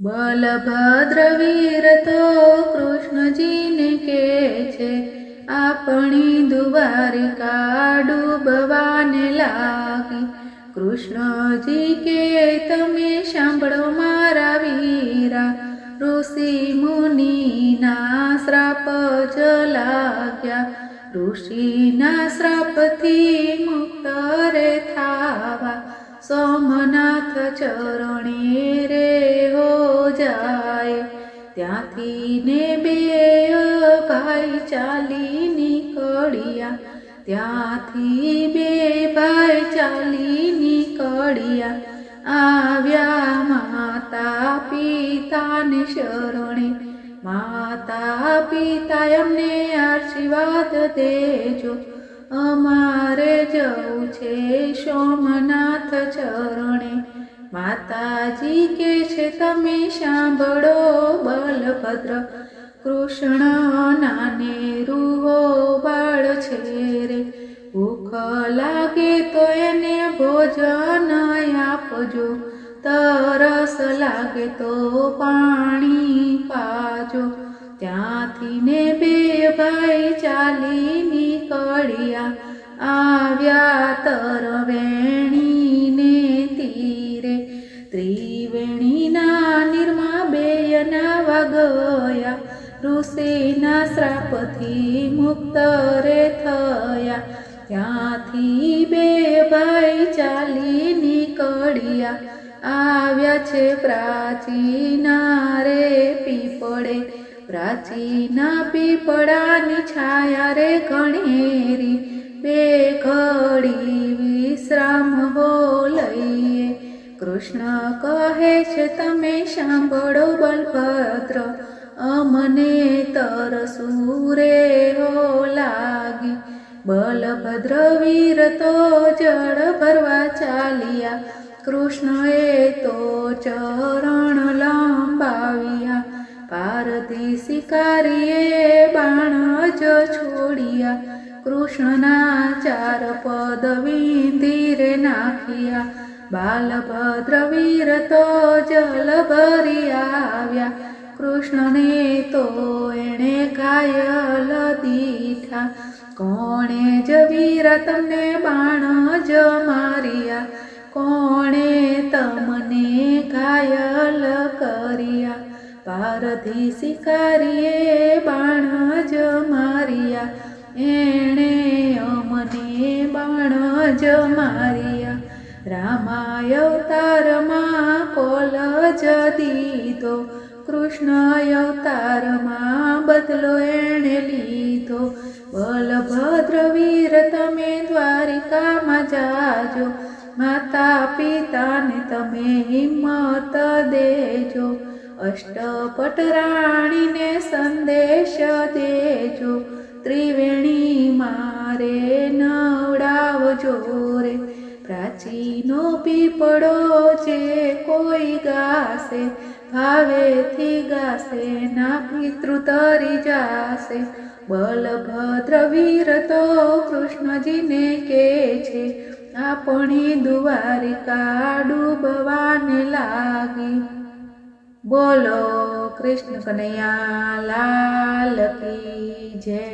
બલભદ્ર વીર તો કૃષ્ણજીને કે છે, આપણી દુવારિકા ડૂબવાને લાગી. કૃષ્ણજી કે, તમે સાંભળો મારા વીરા. ઋષિ મુનિના શ્રાપ જ લાગ્યા. ઋષિના શ્રાપથી મુક્ત રે થાવા. સોમનાથ ચરણે રે ત્યાંથી ને બે ભાઈ ચાલી નીકળ્યા. ત્યાંથી બે ભાઈ ચાલી નીકળ્યા. આવ્યા માતા પિતાને શરણે. માતા પિતા એમને આશીર્વાદ દેજો. અમારે જવું છે સોમનાથ ચરણે માતાજી કે છે, તમે સાંભળો બલભદ્ર. કૃષ્ણ નાને રૂહો બાળ છે રે ભૂખ લાગે તો એને ભોજન આપજો. તરસ લાગે તો પાણી પાજો. ત્યાંથી ને બે ભાઈ ચાલી નીકળ્યા આવ્યા તરવેણીને શ્રાપથી મુક્ત રે થયા. ત્યાંથી બે ભાઈ ચાલી નીકળ્યા આવ્યા છે. પ્રાચીના રે પીપળે, પ્રાચીના પીપળાની છાયા રે ઘણેરી. બે ઘડી વિશ્રામ હો લઈએ. કૃષ્ણ કહે છે, તમે સાંભળો બલભદ્ર. અમને તરસુરે હો લાગી. બલભદ્ર વીર તો જળ ભરવા ચાલ્યા. કૃષ્ણએ તો ચરણ લંબાવ્યા. પારધી શિકારીએ બાણ જ છોડ્યા. કૃષ્ણના ચાર પદ વિંધીરે નાખ્યા. બાલભદ્ર વીર તો જલ ભરી આવ્યા. કૃષ્ણને તો એણે ઘાયલ દીઠા કોણે જ વીરા તમને બાણ જ માર્યા? કોણે તમને ઘાયલ કર્યા? પારધી શિકારીએ બાણ જ માર્યા. એણે અમને બાણ જ માર્યા. રામાય અવતારમાં કોલ જ દીધો. કૃષ્ણ અવતારમાં બદલો એણે લીધો. બલભદ્ર વીર તમે દ્વારિકામાં જાજો. માતા પિતાને તમે હિંમત દેજો. અષ્ટપટ રાણીને સંદેશ દેજો. ત્રિવેણી મારે નવડાવજો રે. પ્રાચીનો પીપળો જે કોઈ ગાશે, ભાવેથી ગાશે, ના પિતૃ તરી જાશે. બલભદ્ર વીર તો કૃષ્ણજીને કે છે, આપણી દ્વારિકા ડૂબવાને લાગી. બોલો કૃષ્ણ કનૈયા, લાલ કી જય.